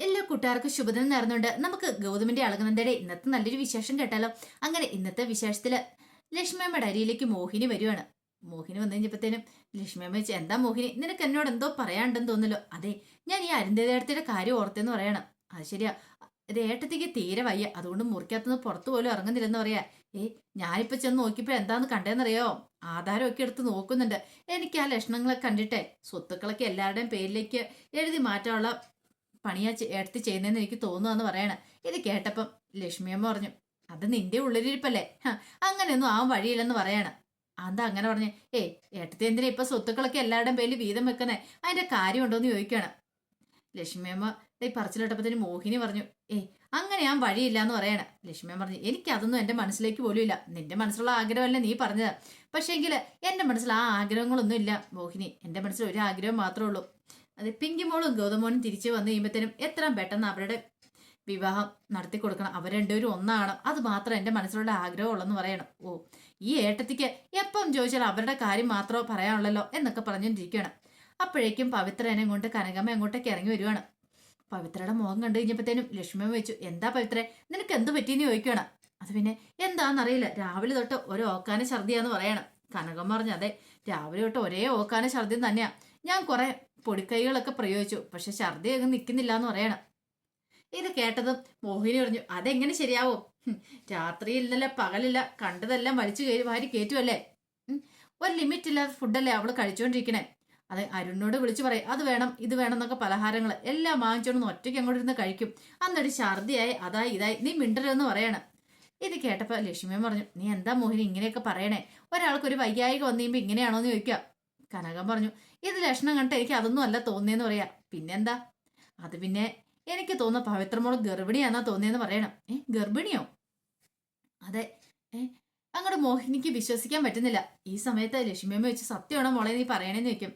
എല്ലാ കൂട്ടുകാർക്കും ശുഭദിനം നേർന്നുകൊണ്ട് നമുക്ക് ഗൗതമിന്റെ അളകനന്ദയുടെ ഇന്നത്തെ നല്ലൊരു വിശേഷം കേട്ടാലോ? അങ്ങനെ ഇന്നത്തെ വിശേഷത്തിൽ ലക്ഷ്മിയമ്മയുടെ അരിയിലേക്ക് മോഹിനി വരുവാണ്. മോഹിനി വന്നു കഴിഞ്ഞപ്പോഴത്തേനും ലക്ഷ്മിയമ്മ വെച്ച് എന്താ മോഹിനി? നിനക്ക് എന്നോട് എന്തോ പറയാണ്ടെന്ന് തോന്നല്ലോ അതെ ഞാൻ ഈ അരുന്ധേടത്തിന്റെ കാര്യം ഓർത്തെന്ന് പറയണം. അത് ശരിയാ. ഏട്ടത്തേക്ക് തീരെ വയ്യ. അതുകൊണ്ട് മുറിക്കകത്തുനിന്ന് പുറത്തു പോലും ഇറങ്ങുന്നില്ലെന്ന് പറയാ. ഏ ഞാനിപ്പോ ചെന്ന് നോക്കിയപ്പോ എന്താന്ന് കണ്ടേന്നറിയോ? ആധാരമൊക്കെ എടുത്ത് നോക്കുന്നുണ്ട്. എനിക്ക് ആ ലക്ഷണങ്ങളൊക്കെ കണ്ടിട്ടേ സ്വത്തുക്കളൊക്കെ എല്ലാവരുടെയും പേരിലേക്ക് എഴുതി മാറ്റാനുള്ള പണിയാ എടുത്ത് ചെയ്യുന്നതെന്ന് എനിക്ക് തോന്നുന്നു പറയണ. ഇത് കേട്ടപ്പം ലക്ഷ്മിയമ്മ പറഞ്ഞു അത് നിന്റെ ഉള്ളിലിരിപ്പല്ലേ? അങ്ങനെയൊന്നും ആ വഴിയില്ലെന്ന് പറയണം. അതാ അങ്ങനെ പറഞ്ഞു ഏ ഏട്ടത്തി എന്തിനാ ഇപ്പൊ സ്വത്തുക്കളൊക്കെ എല്ലാവരുടെയും പേരിൽ വീതം വെക്കണേ? അതിന്റെ കാര്യമുണ്ടോ എന്ന് ചോദിക്കുകയാണ് ലക്ഷ്മിയമ്മ ഈ പറച്ചിലിട്ടപ്പത്തിന് മോഹിനി പറഞ്ഞു ഏ അങ്ങനെ ഞാൻ വഴിയില്ല എന്ന് പറയണ ലക്ഷ്മിയമ്മ പറഞ്ഞു എനിക്ക് അതൊന്നും എന്റെ മനസ്സിലേക്ക് പോലും ഇല്ല നിന്റെ മനസ്സിലുള്ള ആഗ്രഹമല്ലേ നീ പറഞ്ഞത്. പക്ഷേങ്കിൽ എന്റെ മനസ്സിൽ ആ ആഗ്രഹങ്ങളൊന്നും ഇല്ല മോഹിനി. എന്റെ മനസ്സിൽ ഒരു ആഗ്രഹം മാത്രമേ ഉള്ളൂ. അത് പിങ്കിമോളും ഗൗതമോനും തിരിച്ചു വന്നു കഴിയുമ്പോഴത്തേനും എത്രയും പെട്ടെന്ന് അവരുടെ വിവാഹം നടത്തി കൊടുക്കണം. അവർ രണ്ടുപേരും ഒന്നാണ് അത് മാത്രം എന്റെ മനസ്സിലുള്ള ആഗ്രഹമുള്ളെന്ന് പറയണം. ഓ ഈ ഏട്ടത്തിക്ക് എപ്പം ചോദിച്ചാൽ അവരുടെ കാര്യം മാത്രമേ പറയാനുള്ളല്ലോ എന്നൊക്കെ പറഞ്ഞുകൊണ്ടിരിക്കുകയാണ്. അപ്പോഴേക്കും പവിത്രനെ കൊണ്ട് കനകമ്മ അങ്ങോട്ടേക്ക് ഇറങ്ങി വരുവാണ്. പവിത്രയുടെ മുഖം കണ്ടു കഴിഞ്ഞപ്പോഴത്തേനും ലക്ഷ്മി വെച്ചു എന്താ പവിത്രേ നിനക്ക് എന്ത് പറ്റിയെന്ന് ചോദിക്കുകയാണ്. അത് പിന്നെ എന്താണെന്നറിയില്ല രാവിലെ തൊട്ട് ഒരു ഓക്കാന ഛർദിയാന്ന് പറയണം. കനകം പറഞ്ഞു അതെ രാവിലെ തൊട്ട് ഒരേ ഓക്കാന ഛർദി തന്നെയാ. ഞാൻ കുറെ പൊടിക്കൈകളൊക്കെ പ്രയോഗിച്ചു. പക്ഷെ ഛർദി അങ്ങ് നിൽക്കുന്നില്ല എന്ന് പറയണം. ഇത് കേട്ടതും മോഹിനി പറഞ്ഞു അതെങ്ങനെ ശരിയാവും? രാത്രി പകലില്ല കണ്ടതെല്ലാം വലിച്ചു കയറി വാരി കയറ്റുമല്ലേ ഒരു ലിമിറ്റ് ഇല്ലാത്ത ഫുഡല്ലേ അവൾ കഴിച്ചുകൊണ്ടിരിക്കണേ അത് അരുണിനോട് വിളിച്ചു പറയും അത് വേണം ഇത് വേണം എന്നൊക്കെ പലഹാരങ്ങൾ എല്ലാം വാങ്ങിച്ചോണ്ട് ഒറ്റയ്ക്ക് അങ്ങോട്ട് ഇരുന്ന് കഴിക്കും. അന്നൊരു ഛർദിയായി അതായി ഇതായി നീ മിണ്ടരുതെന്ന് പറയണം. ഇത് കേട്ടപ്പോ ലക്ഷ്മിയും പറഞ്ഞു നീ എന്താ മോഹിനി ഇങ്ങനെയൊക്കെ പറയണേ? ഒരാൾക്ക് ഒരു വൈകായിക വന്നു കഴിയുമ്പോ ഇങ്ങനെയാണോ എന്ന് ചോദിക്കുക കനകം പറഞ്ഞു ഇത് ലക്ഷണം കണ്ടിട്ട് എനിക്ക് അതൊന്നും അല്ല തോന്നിയെന്ന് പറയാ. പിന്നെന്താ? അത് പിന്നെ എനിക്ക് തോന്നുന്ന പവിത്രമോൾ ഗർഭിണിയാന്നാ തോന്നിയെന്ന് പറയണം. ഏ ഗർഭിണിയോ? അതെ. ഏ അങ്ങോട്ട് മോഹിനിക്ക് വിശ്വസിക്കാൻ പറ്റുന്നില്ല. ഈ സമയത്ത് ലക്ഷ്മിയമ്മ വെച്ച് സത്യമാണോ മോളെ നീ പറയണേന്ന് ചോദിക്കും.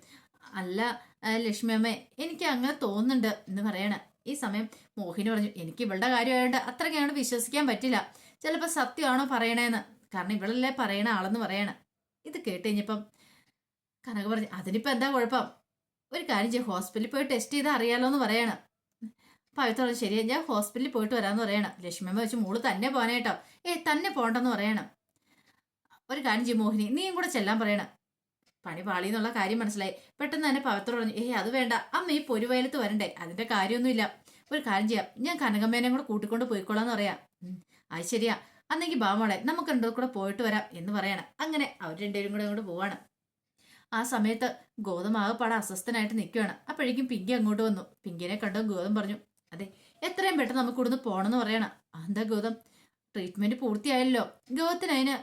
അല്ല ലക്ഷ്മി ലക്ഷ്മിയമ്മ എനിക്ക് അങ്ങനെ തോന്നുന്നുണ്ട് എന്ന് പറയണ. ഈ സമയം മോഹിനി പറഞ്ഞു എനിക്ക് ഇവളുടെ കാര്യമായതുകൊണ്ട് അത്രയ്ക്ക് അങ്ങോട്ട് വിശ്വസിക്കാൻ പറ്റില്ല. ചിലപ്പോൾ സത്യമാണോ പറയണേന്ന്. കാരണം ഇവളല്ലേ പറയണ ആളെന്ന് പറയണ. ഇത് കേട്ട് കഴിഞ്ഞപ്പം കനക പറഞ്ഞു അതിനിപ്പോ എന്താ കുഴപ്പം? ഒരു കാര്യം ചെയ്യും ഹോസ്പിറ്റലിൽ പോയി ടെസ്റ്റ് ചെയ്ത് അറിയാലോ എന്ന് പറയണം. പവിത്രം ശരിയാ ഞാൻ ഹോസ്പിറ്റലിൽ പോയിട്ട് വരാമെന്ന് പറയണം. ലക്ഷ്മിയമ്മ വെച്ച് മോൾ തന്നെ പോകാനായിട്ടോ ഏ തന്നെ പോകണ്ടെന്ന് പറയണം. ഒരു കാര്യം ചെയ്യും മോഹിനി നീയും കൂടെ ചെല്ലാൻ പറയണം. പണി പാളി എന്നുള്ള കാര്യം മനസ്സിലായി. പെട്ടെന്ന് തന്നെ പവിത്ര പറഞ്ഞു ഏയ് അത് വേണ്ട. അമ്മ ഈ പൊരുവയലത്ത് വരണ്ടേ? അതിന്റെ കാര്യമൊന്നുമില്ല. ഒരു കാര്യം ചെയ്യാം. ഞാൻ കനകമ്മേനെയും കൂടെ കൂട്ടിക്കൊണ്ട് പോയിക്കോളാന്ന് പറയാം. അത് ശരിയാ. അന്നെങ്കിൽ ബാമോളെ നമുക്ക് രണ്ടു കൂടെ പോയിട്ട് വരാം എന്ന് പറയണം. അങ്ങനെ അവർ രണ്ടുപേരും കൂടെ അങ്ങോട്ട് പോവാണ്. ആ സമയത്ത് ഗൗതം പാടെ അസ്വസ്ഥനായിട്ട് നിൽക്കുകയാണ് അപ്പോഴേക്കും പിങ്കി അങ്ങോട്ട് വന്നു. പിങ്കിനെ കണ്ടു ഗോതം പറഞ്ഞു അതെ എത്രയും പെട്ടെന്ന് നമുക്ക് ഇവിടുന്ന് പോകണമെന്ന് പറയണം. എന്താ ഗോതം? ട്രീറ്റ്മെന്റ് പൂർത്തിയായല്ലോ. ഗോതത്തിന് അതിന്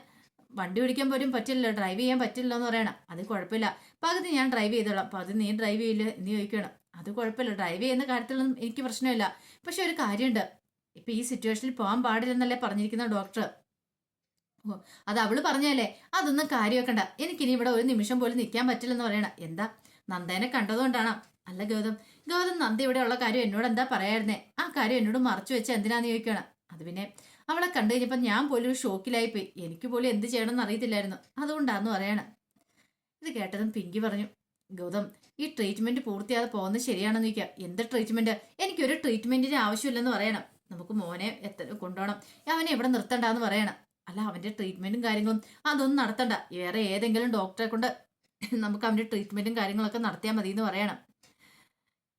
വണ്ടി ഓടിക്കാൻ പോലും പറ്റില്ലല്ലോ ഡ്രൈവ് ചെയ്യാൻ പറ്റില്ലല്ലോ എന്ന് പറയണം. അത് കുഴപ്പമില്ല. പകുതി ഞാൻ ഡ്രൈവ് ചെയ്തോളാം. പകുതി നീ ഡ്രൈവ് ചെയ്യില്ല എന്ന് ചോദിക്കണം അത് കുഴപ്പമില്ല. ഡ്രൈവ് ചെയ്യുന്ന കാര്യത്തിലൊന്നും എനിക്ക് പ്രശ്നമില്ല. പക്ഷെ ഒരു കാര്യമുണ്ട്. ഇപ്പൊ ഈ സിറ്റുവേഷനിൽ പോകാൻ പാടില്ലെന്നല്ലേ പറഞ്ഞിരിക്കുന്ന ഡോക്ടർ ഓ അത് അവൾ പറഞ്ഞല്ലേ അതൊന്നും കാര്യമാക്കണ്ട. എനിക്കിനി ഇവിടെ ഒരു നിമിഷം പോലും നിൽക്കാൻ പറ്റില്ലെന്ന് പറയണ എന്താ? നന്ദേനെ കണ്ടതുകൊണ്ടാണ്? അല്ല ഗൗതം. ഗൗതം നന്ദ ഇവിടെ ഉള്ള കാര്യം എന്നോട് എന്താ പറയായിരുന്നേ? ആ കാര്യം എന്നോട് മറച്ചു വെച്ച എന്തിനാന്ന് ചോദിക്കണം അത് പിന്നെ അവളെ കണ്ടു കഴിഞ്ഞപ്പോൾ ഞാൻ പോലും ഒരു ഷോക്കിലായിപ്പോയി എനിക്ക് പോലും എന്ത് ചെയ്യണമെന്ന് അറിയത്തില്ലായിരുന്നു. അതുകൊണ്ടാന്ന് പറയണം. ഇത് കേട്ടതും പിങ്കി പറഞ്ഞു. ഗൗതം ഈ ട്രീറ്റ്മെന്റ് പൂർത്തിയാതെ പോകുന്നത് ശരിയാണെന്ന് ചോദിക്കാം. എന്ത് ട്രീറ്റ്മെന്റ് എനിക്കൊരു ട്രീറ്റ്മെന്റിന് ആവശ്യമില്ലെന്ന് പറയണം. നമുക്ക് മോനെ എത്ര കൊണ്ടുപോകണം? അവനെ എവിടെ നിർത്തണ്ടെന്ന് പറയണം. അല്ല അവന്റെ ട്രീറ്റ്മെന്റും കാര്യങ്ങളും അതൊന്നും നടത്തണ്ട. വേറെ ഏതെങ്കിലും ഡോക്ടറെ കൊണ്ട് നമുക്ക് അവന്റെ ട്രീറ്റ്മെന്റും കാര്യങ്ങളൊക്കെ നടത്തിയാൽ മതി എന്ന് പറയണം.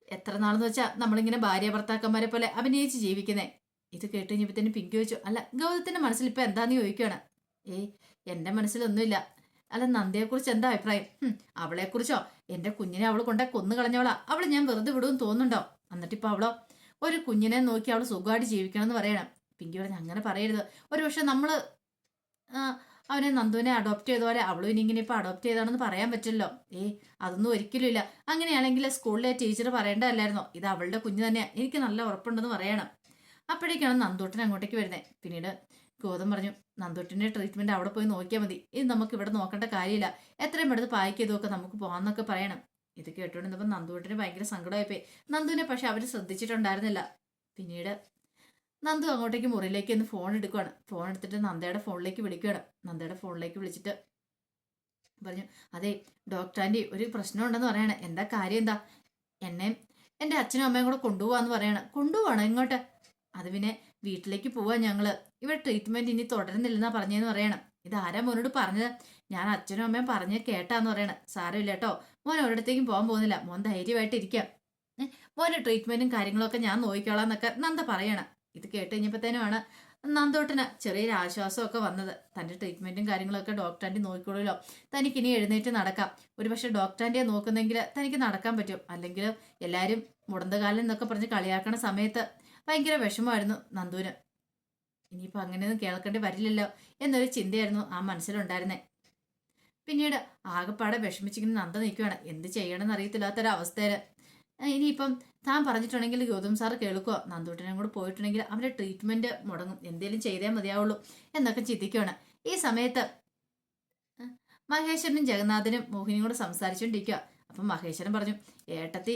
എത്ര നാളെന്ന് വെച്ചാൽ നമ്മളിങ്ങനെ ഭാര്യ ഭർത്താക്കന്മാരെ പോലെ അഭിനയിച്ച് ജീവിക്കുന്നേ. ഇത് കേട്ട് തന്നെ പിങ്കി ചോദിച്ചു അല്ല ഗൗതത്തിന്റെ മനസ്സിൽ ഇപ്പൊ എന്താണെന്ന് ചോദിക്കുകയാണ് ഏയ് എന്റെ മനസ്സിലൊന്നുമില്ല. അല്ല നന്ദിയെക്കുറിച്ച് എന്താ അഭിപ്രായം? അവളെ അവളെക്കുറിച്ചോ? എന്റെ കുഞ്ഞിനെ അവൾ കൊണ്ടേ കൊന്നു കളഞ്ഞവളാ അവളെ ഞാൻ വെറുതെ വിടുമെന്ന് തോന്നുന്നുണ്ടോ? എന്നിട്ടിപ്പോ അവളോ? ഒരു കുഞ്ഞിനെ നോക്കി അവൾ സുഖമായിട്ട് ജീവിക്കണം എന്ന് പറയണം. പിങ്കി പറഞ്ഞു അങ്ങനെ പറയരുത്. ഒരു പക്ഷെ നമ്മൾ ആ, അവനെ നന്ദുവിനെ അഡോപ്റ്റ് ചെയ്ത പോലെ അവളും ഇനി ഇങ്ങനെ അഡോപ്റ്റ് ചെയ്താണെന്ന് പറയാൻ പറ്റില്ലല്ലോ. ഏ അതൊന്നും ഒരിക്കലും ഇല്ല. അങ്ങനെയാണെങ്കിൽ സ്കൂളിലെ ടീച്ചർ പറയേണ്ടതല്ലായിരുന്നോ? ഇത് അവളുടെ കുഞ്ഞ് തന്നെയാണ് എനിക്ക് നല്ല ഉറപ്പുണ്ടെന്ന് പറയണം. അപ്പോഴേക്കാണ് നന്ദൂട്ടൻ അങ്ങോട്ടേക്ക് വരുന്നത് പിന്നീട് ഗോതം പറഞ്ഞു നന്ദൂട്ടിന്റെ ട്രീറ്റ്മെന്റ് അവിടെ പോയി നോക്കിയാൽ മതി. ഇത് നമുക്ക് ഇവിടെ നോക്കേണ്ട കാര്യമില്ല. എത്രയും പെടുത്ത് പായ്ക്ക് ചെയ്തൊക്കെ നമുക്ക് പോകാന്നൊക്കെ പറയണം. ഇത് കേട്ടോണ്ടിരുന്നപ്പോൾ നന്ദൂട്ടിന് ഭയങ്കര സങ്കടമായിപ്പോയി. നന്ദുവിനെ പക്ഷെ അവർ ശ്രദ്ധിച്ചിട്ടുണ്ടായിരുന്നില്ല. പിന്നീട് നന്ദു അങ്ങോട്ടേക്ക് മുറിയിലേക്ക് ഒന്ന് ഫോൺ എടുക്കുകയാണ് ഫോൺ എടുത്തിട്ട് നന്ദയുടെ ഫോണിലേക്ക് വിളിക്കുകയാണ് നന്ദയുടെ ഫോണിലേക്ക് വിളിച്ചിട്ട് പറഞ്ഞു അതെ ഡോക്ടർ ആന്റി ഒരു പ്രശ്നമുണ്ടെന്ന് പറയണേ. എന്താ കാര്യം എന്താ? എന്നെ എന്റെ അച്ഛനും അമ്മയും കൂടെ കൊണ്ടുപോകാന്ന് പറയണം. കൊണ്ടുപോകണം ഇങ്ങോട്ട്? അത് പിന്നെ വീട്ടിലേക്ക് പോവാ ഞങ്ങൾ. ഇവിടെ ട്രീറ്റ്മെന്റ് ഇനി തുടരുന്നില്ലെന്നാ പറഞ്ഞതെന്ന് പറയണം. ഇത് ആരാ മോനോട് പറഞ്ഞത്? ഞാൻ അച്ഛനും അമ്മയും പറഞ്ഞ് കേട്ടാന്ന് പറയണം. സാരമില്ല കേട്ടോ മോൻ ഒരിടത്തേക്കും പോകാൻ പോകുന്നില്ല. മോൻ ധൈര്യമായിട്ട് ഇരിക്കാം ഏ, മോന്റെ ട്രീറ്റ്മെന്റും കാര്യങ്ങളൊക്കെ ഞാൻ നോക്കിക്കോളാം എന്നൊക്കെ നന്ദ പറയണം. ഇത് കേട്ട് കഴിഞ്ഞപ്പോഴത്തേനുമാണ് നന്ദോട്ടിന് ചെറിയൊരു ആശ്വാസമൊക്കെ വന്നത്. തന്റെ ട്രീറ്റ്മെന്റും കാര്യങ്ങളൊക്കെ ഡോക്ടർ ആന്റി നോക്കിക്കോളൂല്ലോ തനിക്ക് ഇനി എഴുന്നേറ്റ് നടക്കാം. ഒരുപക്ഷെ ഡോക്ടർ ആന്റിയെ നോക്കുന്നെങ്കിൽ തനിക്ക് നടക്കാൻ പറ്റും. അല്ലെങ്കിൽ എല്ലാവരും മുടന്തകാലം എന്നൊക്കെ പറഞ്ഞ് കളിയാക്കണ സമയത്ത് ഭയങ്കര വിഷമമായിരുന്നു നന്ദുവിന്. ഇനിയിപ്പോൾ അങ്ങനെയൊന്നും കേൾക്കേണ്ടി വരില്ലല്ലോ എന്നൊരു ചിന്തയായിരുന്നു ആ മനസ്സിലുണ്ടായിരുന്നേ. പിന്നീട് ആകെപ്പാടെ വിഷമിച്ചിങ്ങനെ നന്ദ നിൽക്കുകയാണ് എന്ത് ചെയ്യണമെന്ന് അറിയത്തില്ലാത്തൊരവസ്ഥയിൽ ഇനിയിപ്പം താൻ പറഞ്ഞിട്ടുണ്ടെങ്കിൽ ഗൗതം സാർ കേൾക്കുക നന്ദൂട്ടനും കൂടെ പോയിട്ടുണ്ടെങ്കിൽ അവന്റെ ട്രീറ്റ്മെന്റ് മുടങ്ങും. എന്തേലും ചെയ്തേ മതിയാവുള്ളൂ എന്നൊക്കെ ചിന്തിക്കുകയാണ് ഈ സമയത്ത് മഹേശ്വരനും ജഗന്നാഥനും മോഹിനിയും കൂടെ സംസാരിച്ചുകൊണ്ടിരിക്കുക അപ്പം മഹേശ്വരൻ പറഞ്ഞു ഏട്ടത്തി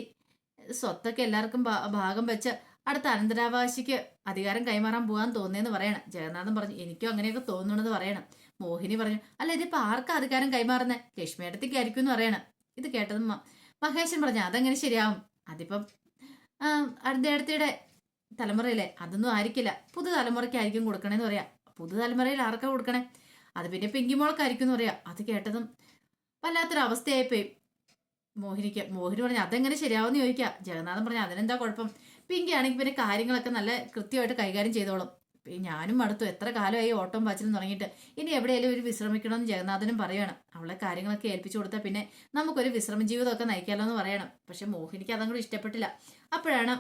സ്വത്തൊക്കെ എല്ലാവർക്കും ഭാഗം വെച്ച് അടുത്ത അനന്തരാവകാശിക്ക് അധികാരം കൈമാറാൻ പോകാൻ തോന്നിയെന്ന് പറയണം. ജഗന്നാഥൻ പറഞ്ഞു എനിക്കും അങ്ങനെയൊക്കെ തോന്നണമെന്ന് പറയണം. മോഹിനി പറഞ്ഞു അല്ല ഇതിപ്പോ ആർക്കാ അധികാരം കൈമാറുന്നത് ലക്ഷ്മി ഏട്ടത്തിക്കായിരിക്കും എന്ന് പറയണം. ഇത് കേട്ടത് മഹേശൻ പറഞ്ഞു അതെങ്ങനെ ശരിയാവും? അതിപ്പം അടുത്തയിടത്തിയുടെ തലമുറയിലെ അതൊന്നും ആയിരിക്കില്ല. പുതു തലമുറയ്ക്കായിരിക്കും കൊടുക്കണേന്ന് പറയാം. പുതു തലമുറയിൽ ആർക്കാ കൊടുക്കണേ? അത് പിന്നെ പിങ്കിമോൾക്കായിരിക്കും എന്ന് പറയാം. അത് കേട്ടതും വല്ലാത്തൊരു അവസ്ഥയായിപ്പോയി മോഹിനിക്ക് മോഹിനി പറഞ്ഞു അതെങ്ങനെ ശരിയാവുമെന്ന് ചോദിക്കുക ജഗന്നാഥൻ പറഞ്ഞു അതിനെന്താ കുഴപ്പം? പിങ്കി ആണെങ്കിൽ പിന്നെ കാര്യങ്ങളൊക്കെ നല്ല കൃത്യമായിട്ട് കൈകാര്യം ചെയ്തോളും. ഞാനും മടുത്തു. എത്ര കാലമായി ഓട്ടം പാച്ചിലും തുടങ്ങിയിട്ട്. ഇനി എവിടെയെങ്കിലും ഒരു വിശ്രമിക്കണം എന്ന് ജഗന്നാഥനും പറയണം. അവളെ കാര്യങ്ങളൊക്കെ ഏൽപ്പിച്ചു കൊടുത്താൽ പിന്നെ നമുക്കൊരു വിശ്രമ ജീവിതമൊക്കെ നയിക്കാമല്ലോ എന്ന് പറയണം. പക്ഷെ മോഹിനിക്ക് അതങ്ങോട്ട് ഇഷ്ടപ്പെട്ടില്ല. അപ്പോഴാണ്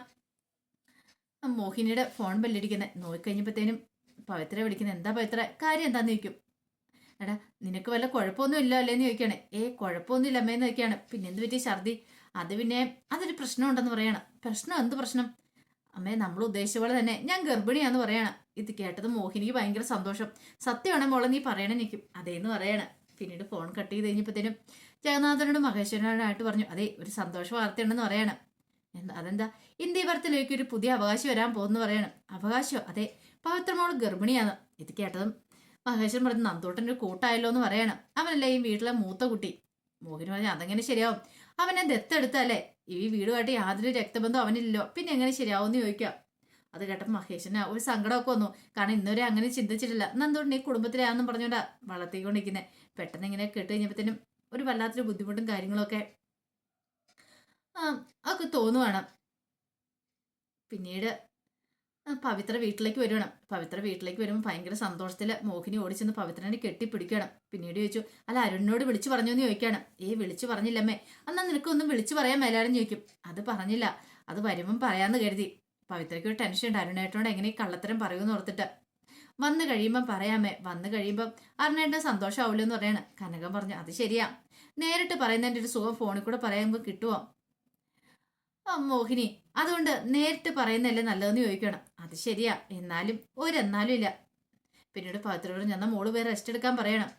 മോഹിനിയുടെ ഫോൺ ബെല്ലടിക്കുന്നത് നോക്കിക്കഴിഞ്ഞപ്പോഴത്തേനും പവിത്ര വിളിക്കുന്നത് എന്താ പവിത്ര? കാര്യം എന്താന്ന് ചോദിക്കും? എടാ നിനക്ക് വല്ല കുഴപ്പമൊന്നും ഇല്ല അല്ലേന്ന് ചോദിക്കുകയാണ്. ഏ കുഴപ്പമൊന്നും ഇല്ല അമ്മേന്ന് ചോദിക്കുകയാണ്. പിന്നെ എന്ത് പറ്റി ഛർദി? അത് പിന്നെ അതൊരു പ്രശ്നമുണ്ടെന്ന് പറയണം. പ്രശ്നം? എന്ത് പ്രശ്നം? അമ്മേ നമ്മൾ ഉദ്ദേശിച്ച പോലെ തന്നെ. ഞാൻ ഗർഭിണിയാന്ന് പറയണം. ഇത് കേട്ടത് മോഹിനിക്ക് ഭയങ്കര സന്തോഷം. സത്യമാണ് മോളെ നീ പറയണേ നിൽക്കും അതേന്ന് പറയണം. പിന്നീട് ഫോൺ കട്ട് ചെയ്ത് കഴിഞ്ഞപ്പോഴത്തേനും ജഗന്നാഥനോട് മഹേശ്വരനോടായിട്ട് പറഞ്ഞു അതെ ഒരു സന്തോഷ വാർത്തയുണ്ടെന്ന് പറയണം. എന്താ അതെന്താ? ഇന്ത്യ ഭരത്തിലേക്ക് ഒരു പുതിയ അവകാശം വരാൻ പോകുന്നു പറയണം. അവകാശം അതെ പവിത്രമോൾ ഗർഭിണിയാണ്. ഇത് കേട്ടതും മഹേശ്വരൻ പറഞ്ഞു നന്തോട്ടന്റെ ഒരു കൂട്ടായല്ലോ എന്ന് പറയണം. അവനല്ലേ ഈ വീട്ടിലെ മൂത്ത കുട്ടി? മോഹിനി പറഞ്ഞു അതെങ്ങനെ ശരിയാവും. അവനെ ദത്തെടുത്തല്ലേ ഈ വീടുമായിട്ട് യാതൊരു രക്തബന്ധം അവനില്ലല്ലോ. പിന്നെ എങ്ങനെ ശരിയാവും എന്ന് ചോദിക്കാം. അത് കേട്ടപ്പോൾ മഹേഷിന് ഒരു സങ്കടമൊക്കെ വന്നു. കാരണം ഇന്നുവരെ അങ്ങനെ ചിന്തിച്ചിട്ടില്ല. എന്തുകൊണ്ട് ഈ കുടുംബത്തിലാന്നും പറഞ്ഞുകൊണ്ടാ വളർത്തിക്കൊണ്ടിരിക്കുന്നത് പെട്ടെന്ന് ഇങ്ങനെ കേട്ട് കഴിഞ്ഞപ്പോഴത്തേനും ഒരു വല്ലാത്തൊരു ബുദ്ധിമുട്ടും കാര്യങ്ങളൊക്കെ ഒക്കെ തോന്നുവാണ്. പിന്നീട് പവിത്ര വീട്ടിലേക്ക് വരുവണം. പവിത്ര വീട്ടിലേക്ക് വരുമ്പോൾ ഭയങ്കര സന്തോഷത്തിൽ മോഹിനി ഓടിച്ചെന്ന് പവിത്രനെ കെട്ടിപ്പിടിക്കണം പിന്നീട് ചോദിച്ചു അല്ല അരുണിനോട് വിളിച്ചു പറഞ്ഞു എന്ന് ചോദിക്കുകയാണ് ഏ വിളിച്ചു പറഞ്ഞില്ലമ്മേ. അന്നാ നിനക്കൊന്നും വിളിച്ചു പറയാൻ മേലാണെന്ന് ചോദിക്കും. അത് പറഞ്ഞില്ല. അത് വരുമ്പം പറയാമെന്ന് കരുതി. പവിത്രയ്ക്ക് ഒരു ടെൻഷൻ ഉണ്ട്. അരുണേട്ടനോട് എങ്ങനെ കള്ളത്തരം പറയുമെന്ന് ഓർത്തിട്ട്. വന്നു കഴിയുമ്പം പറയാമേ. വന്നു കഴിയുമ്പം അരുണേട്ടൻ സന്തോഷമാവില്ല എന്ന് പറയാണ്. കനകം പറഞ്ഞു അത് ശരിയാ. നേരിട്ട് പറയുന്നതിന്റെ ഒരു സുഖം ഫോണിൽ കൂടെ പറയുമ്പോൾ കിട്ടുമോ മോഹിനി അതുകൊണ്ട് നേരിട്ട് പറയുന്നതല്ലേ നല്ലതെന്ന് ചോദിക്കണം. അത് ശരിയാ. എന്നാലും ഒരെന്നാലും ഇല്ല. പിന്നീട് പവിത്രയോട് ഞാൻ മോൾ വേറെ റെസ്റ്റ് എടുക്കാൻ പറയണം.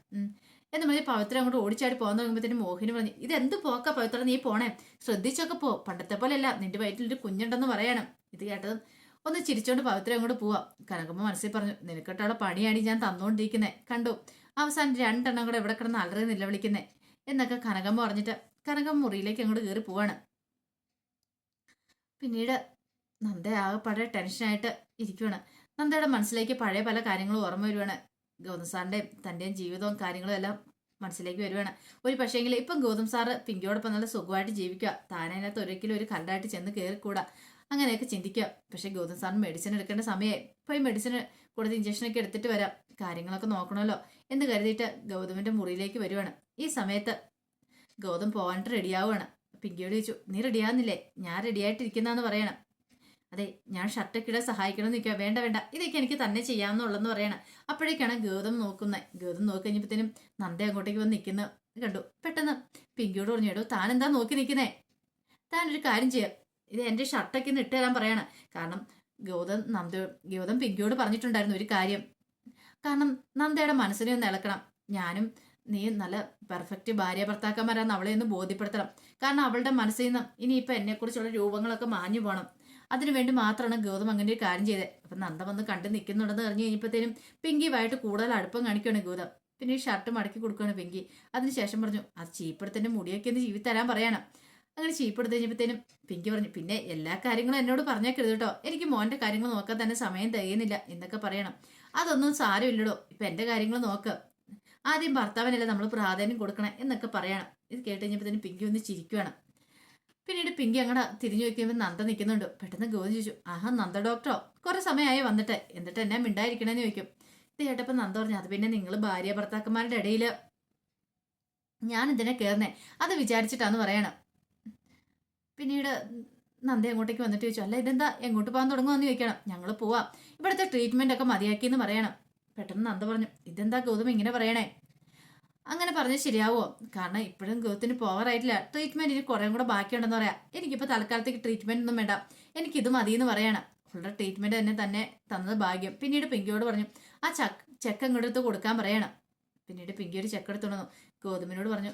എന്ന് പറഞ്ഞ് പവിത്ര അങ്ങോട്ട് ഓടിച്ചാടി പോകാൻ തുടങ്ങുമ്പോഴത്തേനും മോഹിനി പറഞ്ഞു ഇത് എന്ത് പോക്കാ പവിത്ര നീ പോണേ? ശ്രദ്ധിച്ചൊക്കെ പോ. പണ്ടത്തെ പോലെയല്ല നിന്റെ വയറ്റിലൊരു കുഞ്ഞുണ്ടെന്ന് പറയണം. ഇത് കേട്ടതും ഒന്ന് ചിരിച്ചോണ്ട് പവിത്ര അങ്ങോട്ട് പോവാം. കനകമ്മ മനസ്സിൽ പറഞ്ഞു നിനക്കിട്ടുള്ള പണിയാണ് ഞാൻ തന്നുകൊണ്ടിരിക്കുന്നത് കണ്ടു. അവസാനം രണ്ടെണ്ണം കൂടെ എവിടെ കിടന്ന് അലറി നിലവിളിക്കുന്നേ. എന്നൊക്കെ കനകമ്മ പറഞ്ഞിട്ട് കനകമ്മ മുറിയിലേക്ക് അങ്ങോട്ട് കയറി പോവാണ്. പിന്നീട് നന്ദ ആകെപ്പാടെ ടെൻഷനായിട്ട് ഇരിക്കുവാണ്. നന്ദയുടെ മനസ്സിലേക്ക് പഴയ പല കാര്യങ്ങളും ഓർമ്മ വരുവാണ്. ഗൗതം സാറിന്റെയും തന്റെയും ജീവിതവും കാര്യങ്ങളും എല്ലാം മനസ്സിലേക്ക് വരുവാണ്. ഒരു പക്ഷേങ്കിൽ ഇപ്പം ഗൗതം സാറ് പിങ്കിയോടൊപ്പം നല്ല സുഖമായിട്ട് ജീവിക്കുക. താനതിനകത്ത് ഒരിക്കലും ഒരു കല്ലായിട്ട് ചെന്ന് കയറിക്കൂടാ അങ്ങനെയൊക്കെ ചിന്തിക്കുക. പക്ഷേ ഗൗതം സാറിന് മെഡിസിൻ എടുക്കേണ്ട സമയമായി പോയി മെഡിസിൻ കൊടുത്ത് ഇഞ്ചക്ഷനൊക്കെ എടുത്തിട്ട് വരാം. കാര്യങ്ങളൊക്കെ നോക്കണമല്ലോ. എന്ന് കരുതിയിട്ട് ഗൗതമിന്റെ മുറിയിലേക്ക് വരുവാണ്. ഈ സമയത്ത് ഗൗതം പോകാനായിട്ട് റെഡിയാവുകയാണ് പിങ്കിയോട് ചോദിച്ചു നീ റെഡിയാവുന്നില്ലേ ഞാൻ റെഡിയായിട്ടിരിക്കുന്നതെന്ന് പറയണം. അതെ ഞാൻ ഷർട്ടൊക്കെ ഇടാൻ സഹായിക്കണം നിൽക്കുക വേണ്ട വേണ്ട. ഇതൊക്കെ എനിക്ക് തന്നെ ചെയ്യാമെന്നുള്ളതെന്ന് പറയണം. അപ്പോഴേക്കാണ് ഗൗതം നോക്കുന്നത്. ഗൗതം നോക്കി കഴിഞ്ഞപ്പോഴത്തേനും നന്ദ അങ്ങോട്ടേക്ക് വന്ന് നിൽക്കുന്നത് കണ്ടു. പെട്ടെന്ന് പിങ്കിയോട് പറഞ്ഞു എടോ താൻ എന്താ നോക്കി നിൽക്കുന്നേ? താൻ ഒരു കാര്യം ചെയ്യാം. ഇത് എന്റെ ഷർട്ടൊക്കെ ഒന്ന് ഇട്ടുതരാൻ പറയണം. കാരണം ഗൗതം നന്ദ ഗൗതം പിങ്കിയോട് പറഞ്ഞിട്ടുണ്ടായിരുന്നു ഒരു കാര്യം. കാരണം നന്ദയുടെ മനസ്സിനെ ഒന്ന് ഇളക്കണം. ഞാനും നീ നല്ല പെർഫെക്റ്റ് ഭാര്യ ഭർത്താക്കന്മാരാന്ന് അവളെ ഒന്ന് ബോധ്യപ്പെടുത്തണം. കാരണം അവളുടെ മനസ്സിൽ നിന്ന് ഇനിയിപ്പോൾ എന്നെക്കുറിച്ചുള്ള രൂപങ്ങളൊക്കെ മാഞ്ഞു പോകണം അതിനുവേണ്ടി മാത്രമാണ് ഗൗതം അങ്ങനെ ഒരു കാര്യം ചെയ്തത്. അപ്പം നന്ദ വന്ന് കണ്ട് നിൽക്കുന്നുണ്ടെന്ന് അറിഞ്ഞു കഴിഞ്ഞപ്പോഴത്തേനും പിങ്കിയുമായിട്ട് കൂടുതൽ അടുപ്പം കാണിക്കുകയാണ് ഗൗതം. പിന്നെ ഈ ഷർട്ട് മടക്കി കൊടുക്കുകയാണ് പിങ്കി. അതിനുശേഷം പറഞ്ഞു അത് ചീപ്പെടുത്തന്റെ മുടിയൊക്കെ ഒന്ന് ജീവി തരാൻ പറയണം. അങ്ങനെ ചീപ്പെടുത്ത് കഴിഞ്ഞപ്പോഴത്തേനും പിങ്കി പറഞ്ഞു പിന്നെ എല്ലാ കാര്യങ്ങളും എന്നോട് പറഞ്ഞേക്കരുത് കേട്ടോ. എനിക്ക് മോന്റെ കാര്യങ്ങൾ നോക്കാൻ തന്നെ സമയം തികയുന്നില്ല എന്നൊക്കെ പറയണം. അതൊന്നും സാരമില്ലടോ. ഇപ്പൊ എന്റെ കാര്യങ്ങൾ നോക്ക്. ആദ്യം ഭർത്താവിനല്ലേ നമ്മൾ പ്രാധാന്യം കൊടുക്കണം എന്നൊക്കെ പറയണം. ഇത് കേട്ട് കഴിഞ്ഞപ്പോഴത്തേനും പിങ്കി ഒന്ന് ചിരിക്കുവാണ്. പിന്നീട് പിങ്കി അങ്ങടെ തിരിഞ്ഞു നോക്കിയപ്പോൾ നന്ദ നിൽക്കുന്നുണ്ട്. പെട്ടെന്ന് ഗോവൻ ചോദിച്ചു ആഹാ നന്ദ ഡോക്ടറോ കുറെ സമയമായി വന്നിട്ട്. എന്നിട്ട് എന്നെ മിണ്ടായിരിക്കണമെന്ന് ചോദിക്കും. ഇത് കേട്ടപ്പോൾ നന്ദ പറഞ്ഞു അത് പിന്നെ നിങ്ങൾ ഭാര്യ ഭർത്താക്കന്മാരുടെ ഇടയിൽ ഞാൻ ഇതിനെ കയറുന്നേ അത് വിചാരിച്ചിട്ടാന്ന് പറയണം. പിന്നീട് നന്ദ എങ്ങോട്ടേക്ക് വന്നിട്ട് ചോദിച്ചു അല്ല ഇതെന്താ? എങ്ങോട്ട് പോകാൻ തുടങ്ങുമെന്ന് ചോദിക്കണം. ഞങ്ങൾ പോവാം. ഇവിടുത്തെ ട്രീറ്റ്മെന്റ് ഒക്കെ മതിയാക്കിയെന്ന് പറയണം. പെട്ടെന്ന് നന്ദ പറഞ്ഞു ഇതെന്താ ഗൗതം ഇങ്ങനെ പറയണേ? അങ്ങനെ പറഞ്ഞ് ശരിയാവോ? കാരണം ഇപ്പോഴും ഗൗതത്തിന് ട്രീറ്റ്മെന്റ് ട്രീറ്റ്മെന്റിന് കുറേ കൂടെ ബാക്കിയുണ്ടെന്ന് പറയാം. എനിക്കിപ്പോൾ തൽക്കാലത്തേക്ക് ട്രീറ്റ്മെന്റ് ഒന്നും വേണ്ട. എനിക്കിത് എന്ന് പറയണം. അവളുടെ ട്രീറ്റ്മെന്റ് തന്നെ തന്നെ തന്നത് ഭാഗ്യം. പിന്നീട് പിങ്കിയോട് പറഞ്ഞു ആ ചക്ക് ചെക്ക് അങ്ങോട്ട് കൊടുക്കാൻ പറയണം. പിന്നീട് പിങ്കി ഒരു ചെക്ക് എടുത്തു ഗോതമ്പിനോട് പറഞ്ഞു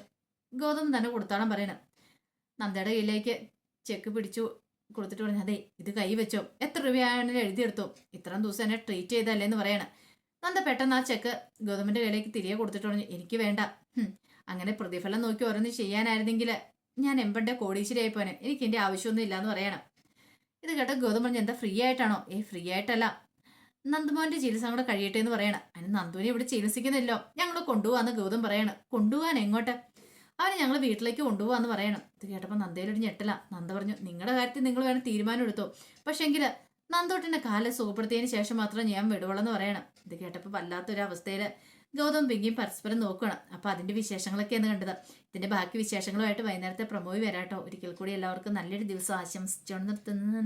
ഗോതമ്പ് തന്നെ കൊടുത്തോളാൻ പറയണം. നന്ദയുടെ കയ്യിലേക്ക് ചെക്ക് പിടിച്ചു കൊടുത്തിട്ട് പറഞ്ഞു അതെ ഇത് കൈ വെച്ചോ. എത്ര രൂപയാണെങ്കിലും എഴുതിയെടുത്തോ. ഇത്രയും ദിവസം എന്നെ ട്രീറ്റ് ചെയ്തല്ലേ എന്ന് പറയണം. നന്ദ പെട്ടെന്ന് ആ ചെക്ക് ഗൗതമിന്റെ കയ്യിലേക്ക് തിരികെ കൊടുത്തിട്ട് എനിക്ക് വേണ്ട. അങ്ങനെ പ്രതിഫലം നോക്കി ഓരോന്ന് ചെയ്യാനായിരുന്നെങ്കിൽ ഞാൻ എമ്പന്റെ കോടീശ്വരിയായി പോനെ എനിക്ക് എന്റെ ആവശ്യമൊന്നും ഇല്ലാന്ന് പറയണം. ഇത് കേട്ട ഗൗതം എന്താ ഫ്രീ ആയിട്ടാണോ? ഏ ഫ്രീ ആയിട്ടല്ല. നന്ദുമോന്റെ ചികിത്സ കൂടെ കഴിയട്ടെ എന്ന് പറയണം. അതിന് നന്ദുവിനെ ഇവിടെ ചികിത്സിക്കുന്നില്ലോ. ഞങ്ങൾ കൊണ്ടുപോവാന്ന് ഗൗതം പറയണം. കൊണ്ടുപോകാൻ എങ്ങോട്ട്? അവനെ ഞങ്ങൾ വീട്ടിലേക്ക് കൊണ്ടുപോകാന്ന് പറയണം. ഇത് കേട്ടപ്പോൾ നന്ദയിലൊരു ഞെട്ടല. നന്ദ പറഞ്ഞു നിങ്ങളുടെ കാര്യത്തിൽ നിങ്ങൾ വേണം തീരുമാനം എടുത്തോ. പക്ഷെങ്കിൽ നന്ദോട്ടിന്റെ കാല സുഖപ്പെടുത്തിയതിന് ശേഷം മാത്രം ഞാൻ വിടുവളെന്ന് പറയണം. ഇത് കേട്ടപ്പോൾ വല്ലാത്തൊരു അവസ്ഥയിൽ ഗൗതം പിങ്കിയും പരസ്പരം നോക്കണം അപ്പൊ അതിന്റെ വിശേഷങ്ങളൊക്കെയാണ് കണ്ടത്. ഇതിന്റെ ബാക്കി വിശേഷങ്ങളുമായിട്ട് വൈകുന്നേരത്തെ പ്രമോവി വരാട്ടോ. ഒരിക്കൽ കൂടി എല്ലാവർക്കും നല്ലൊരു ദിവസം ആശംസിച്ചുകൊണ്ട് നിർത്തുന്നു.